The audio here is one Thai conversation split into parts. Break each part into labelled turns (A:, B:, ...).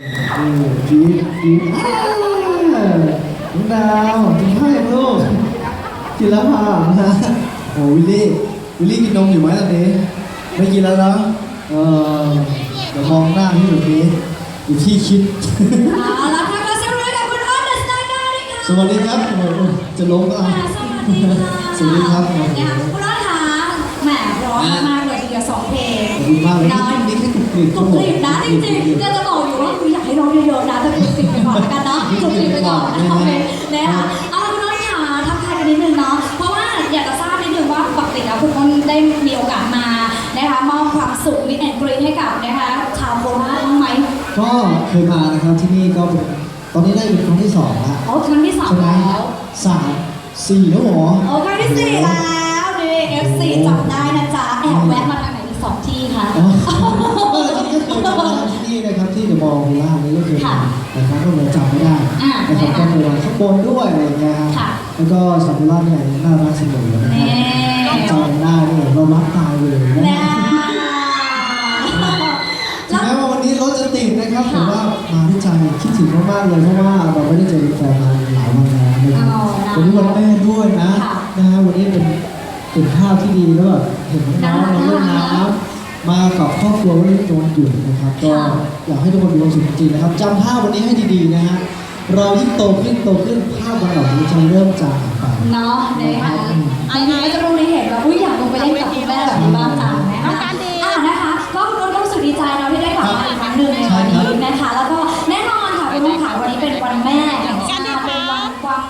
A: นี่จีดจีดาวน้องดาวกินข้าวยังลูกกินแล้วค่ะนะโอ้วิลลี่วิลลี่กินนมอยู่ไหมตอนนี้ไม่กินแล้วนะเออเดี๋ยวมองหน้าพี่แบบนี้อยู่ที่คิด
B: เอาละค่ะก็สวัสดีกับคุณอ้อนเดอะสตาร์การ์ด้ค่ะ
A: สวัสดีครับจะล้มก็เอา
B: สวัสดีค่ะ
A: สวัสดีครับ
B: นะคะคุณอ้อนคะแหมร้อนมากเลยทีเดียวสองเพลง
A: ขอบคุณมากเลย
B: น้อย
A: นี่แค่กรุบกริบ
B: กรุบกริบนะจริงๆจะจะบอก กรุบกริบไปก่อนโอเคนะคะเอาละคุณอ้อนค่ะทักทายกันนิดนึงเนาะเพราะว่าอยากจะทราบนิดนึงว่าปกติแล้วคุณอ้อนได้มีโอกาสมานะคะมอบความสุขมิตรแอนกรีนให้กับนะคะชาวโคราชบ้างไหม
A: ก็เคยมานะครับที่นี่ก็เป็นตอนนี้ได้เป็นครั้งที่สองแล้ว
B: อ๋อครั้งที่สอง
A: ใช่ไหม
B: แล้ว
A: สามสี่แล้วเหรอ
B: โอ้ครั้งที่สี่แล้วนี่ FC จำได้นะ อ่า
A: นะครับก็เคยมาข้างบนด้วยอะไรอย่างเงี้ยครับ
B: ค่ะ
A: แล้วก็ซากุระเนี่ยน่ารักเสมอนะค
B: แน่
A: รับจำได้เนี่ยเรารักตายเลยนะ
B: แน่
A: ถึงแม้ว่าวันนี้รถจะติดนะครับแต่ว่ามาด้วยใจคิดถึงมากๆเลยเพราะว่าเราไม่ได้เจอแฟนมาหลายวันแล้วนะครับ
B: อ๋อนะ
A: วันนี้วันแม่ด้วยนะ
B: ค่ะ
A: นะฮะวันนี้เป็นเป็นภาพที่ดีแล้วแบบเห็นน้องๆมาเล่นน้ำมากับครอบครัววันนี้โดนหยุดนะครับก็
B: ค่ะ
A: อยากให้ทุกคนมีความสุขจริงๆนะครับจำภาพวันนี้ให้ดีๆนะฮะ เรายิ่งโตขึ้นโตขึ้นภาพวันเหล่านี้จะเริ่มจางหายไป
B: เนาะนะคะอันนี้ก็จะรู้ในเหตุว่าอุ้ยอยากลงไปเล่นกับคุณแม่แบบนี้บ้างจังนะคะอ่านะคะก็คุณนุ่นก็รู้สึกดีใจเนาะที่ได้กลับมาอีกครั้งหนึ่งในวันนี้นะคะ แล้วก็แน่นอนค่ะคุณนุ่นค่ะวันนี้เป็นวันแม่แห่งชาติเป็นวันความ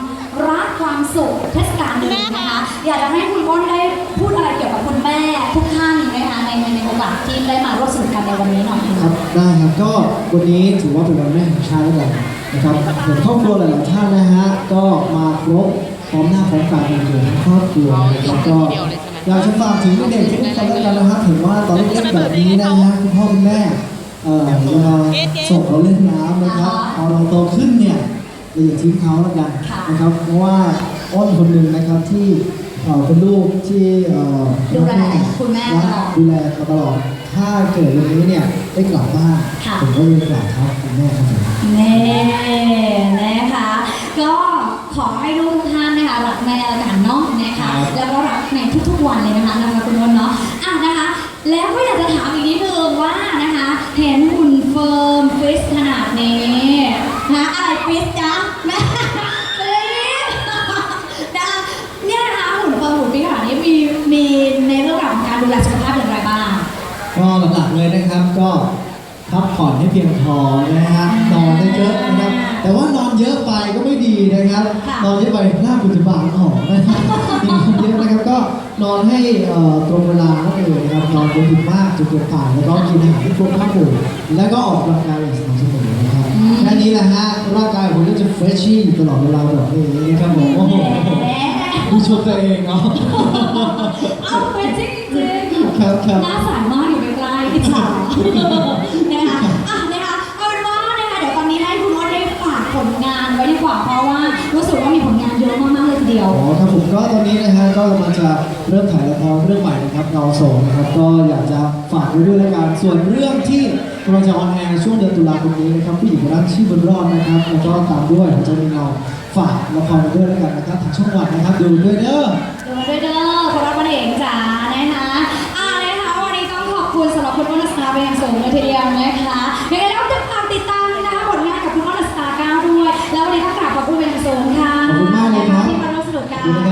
B: รักความสุขเทศกาลหนึ่งนะคะ อยากจะให้คุณอ้นได้พูดอะไรเกี่ยวกับคุณแม่ทุกท่านไหมคะในในโอกาสที่ได้มาร่วมสนุกกันในวันนี้หน่อย
A: ครับได้ครับก็วันนี้ถือว่าเป็นวันแม่แห่งชาติแล้วกัน นะครับเหมือนครอบครัวหลายๆท่านนะฮะก็มาครบพร้อมหน้าพร้อมตากันอยู่ทั้งครอบครัวนะครับก็อยากจะฝากถึงเด็กทุกคนแล้วกันนะครับถึงว่าตอนเล็กๆแบบนี้นะฮะคุณพ่อคุณแม่เอ่อจะส่งเราเล่นน้ำนะครับพอเราโตขึ้นเนี่ยเราอย่าทิ้งเขาแล้วกันนะครับ เพราะว่าอ้นคนหนึ่งนะครับที่ เอ่อเป็นลูกที่เอ่อ
B: ดูแลคุณแม่ตลอด
A: ดูแลมาตลอด ถ้าเกิดวันนี้เนี่ยได้กลับบ้าน
B: ค่ะ
A: ผมก็จะกราบเท้าคุณแม่ครับผม
B: เน่นะคะ ก็ขอให้ลูกทุกท่านนะคะรักแม่ละกันเนาะนะคะแล้วก็รักในทุกๆวันเลยนะคะนะคะคุณนนท์เนาะอะนะคะ แล้วก็อยากจะถามอีกนิดนึงว่านะคะ เห็นหุ่นเฟิร์มฟิสขนาดนี้นะอะไรฟิสจ๊ะแม่เฮ้ยนะคะเนี่ยนะคะหุ่นเฟิร์มหุ่นฟิสขนาดนี้มีมีในเรื่องของการดูแลสุขภาพอย่างไรบ้าง
A: ก็หลักๆเลยนะครับ ก็พักผ่อนให้เพียงพอนะฮะนอนได้เยอะนะครับ แต่ว่านอนเยอะไปก็ไม่ดีนะครับ
B: ค่ะ
A: นอนเยอะไปหน้าปุจจุบันออกนะครับนอนเยอะนะครับก็นอนให้เอ่อตรงเวลานั่นเองนะครับนอนไม่ดึกมากจนเกินไปแล้วก็กินอาหารที่ครบห้าหมู่แล้วก็ออกกำลังกายอย่างสม่ำเสมอนะครับ
B: อืม
A: แค่นี้แหละฮะร่างกายผมก็จะเฟรชชี่อยู่ตลอดเวลาแบบนี้นะครับผมโอ้โห
B: แหม
A: ผู้ชมตัวเองเนาะ
B: เอาไปจริงจริงๆ
A: ครับครับ
B: นะคะอะนะคะเอาเป็นว่านะคะเดี๋ยวตอนนี้ให้คุณมดได้ฝากผลงานไว้ดีกว่าเพราะว่ารู้สึกว่ามีผลงานเยอะมากๆเลยทีเดียว
A: อ๋อครับผมก็ตอนนี้นะฮะก็กำลังจะเริ่มถ่ายละครเรื่องใหม่นะครับเงาโสมนะครับก็อยากจะฝากไว้ด้วยละกันส่วนเรื่องที่กำลังจะออนแอร์ในช่วงเดือนตุลาคมนี้นะครับผู้หญิงคนนั้นชื่อบนรอดนะครับแล้วก็ตามด้วยหัวใจมีเงาฝากละครไว้ด้วยละกันนะครับทางช่องวันนะครับดูด้วยเด้อ
B: ดูมาด้วยเด้อ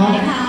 B: ครับ